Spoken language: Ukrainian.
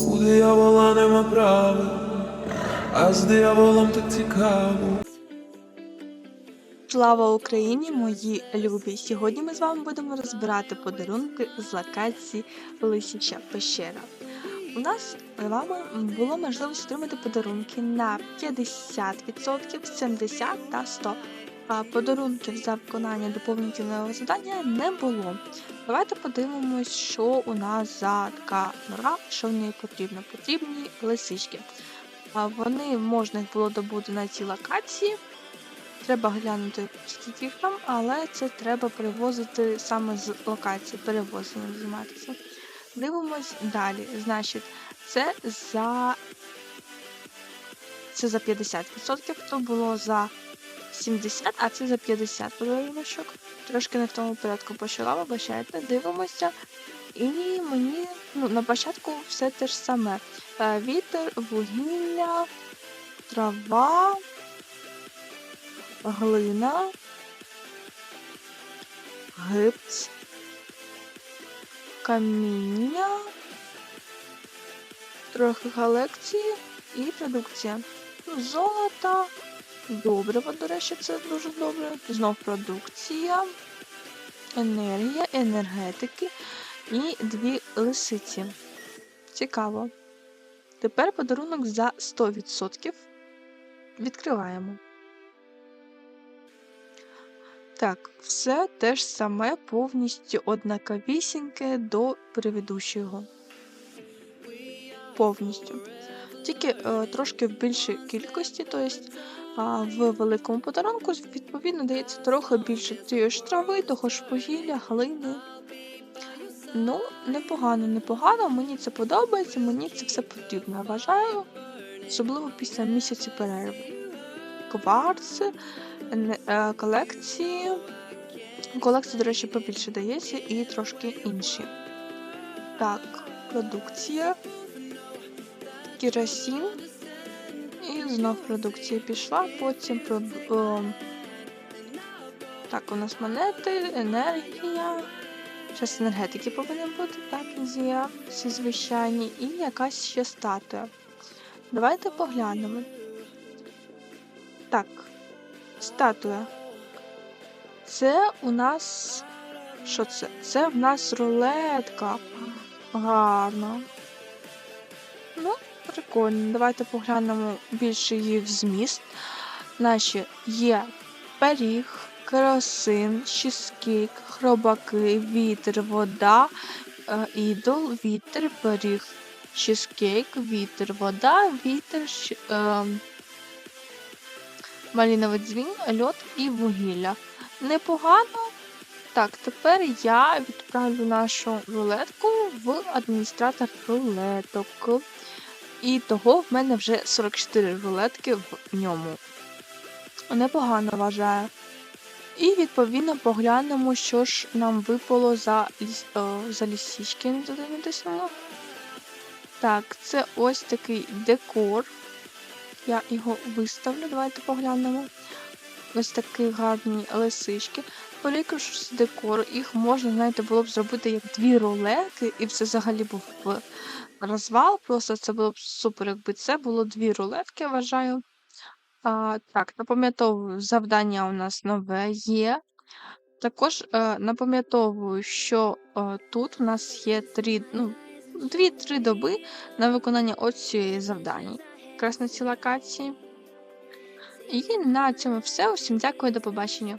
У диявола нема права, а з дияволом так цікаво. Слава Україні, мої любі! Сьогодні ми з вами будемо розбирати подарунки з локації Лисяча пещера. У нас з вами було можливість отримати подарунки на 50%, 70% та 100%. Подарунків за виконання доповнительного завдання не було. Давайте подивимось, що у нас за така нора, що в неї потрібно. Потрібні лисички. Вони можна було добути на цій локації. Треба глянути, скільки їх там, але це треба привозити саме з локації, перевозенням займатися. Дивимось далі. Значить, це за це за 50%, то було за 70, а це за 50 подаруночок. Трошки не в тому порядку почала, вибачайте, дивимося. І мені ну, на початку все те ж саме. Е, Вітер, вугілля, трава, глина, гипс, каміння, трохи колекції і продукція. Ну, Золото, добриво, до речі, це дуже добре. Знов продукція, енергія, енергетики і дві лисиці. Цікаво. Тепер подарунок за 100%. Відкриваємо. Так, все те ж саме повністю однаковісіньке до предыдущого. Повністю. Тільки е, трошки в більшій кількості, тобто в великому подарунку, відповідно, дається трохи більше тієї ж трави, того ж вугілля, глини. Ну, непогано, непогано, мені це подобається, мені це все потрібно, я вважаю, особливо після місяці перерви. Кварц, е, колекції. Колекції, до речі, побільше дається і трошки інші. Так, продукція. Керосин. І знов продукція пішла. Потім о, Так, у нас монети, енергія. Зараз енергетики повинні бути, так, є всі звичайні. І якась ще статуя. Давайте поглянемо. Так, статуя. Це у нас. Що це? Це в нас рулетка. Гарно. Ну, прикольно. Давайте поглянемо більше в зміст. Наші є пиріг, керосин, чизкейк, хробаки, вітер, вода, е, ідол, вітер, пиріг, чизкейк, вітер, вода, вітер, ем, маліновий дзвін, льод і вугілля. Непогано. Так, тепер я відправлю нашу рулетку в адміністратор рулеток. І того в мене вже 44 рулетки в ньому. Непогано вважаю. І відповідно поглянемо, що ж нам випало за, ліс... о, за лісічки. Туди. Так, це ось такий декор. Я його виставлю, давайте поглянемо. Ось такі гарні лисички. Полікавши декор, їх можна, знаєте, було б зробити як дві рулетки, і це взагалі був розвал. Просто це було б супер, якби це було дві рулетки, я вважаю. А, так, напам'ятовую, завдання у нас нове є. Також е, напам'ятовую, що е, тут у нас є три, ну, дві-три доби на виконання ось цієї завдання. Якраз на цій локації. І на цьому все. Усім дякую, до побачення.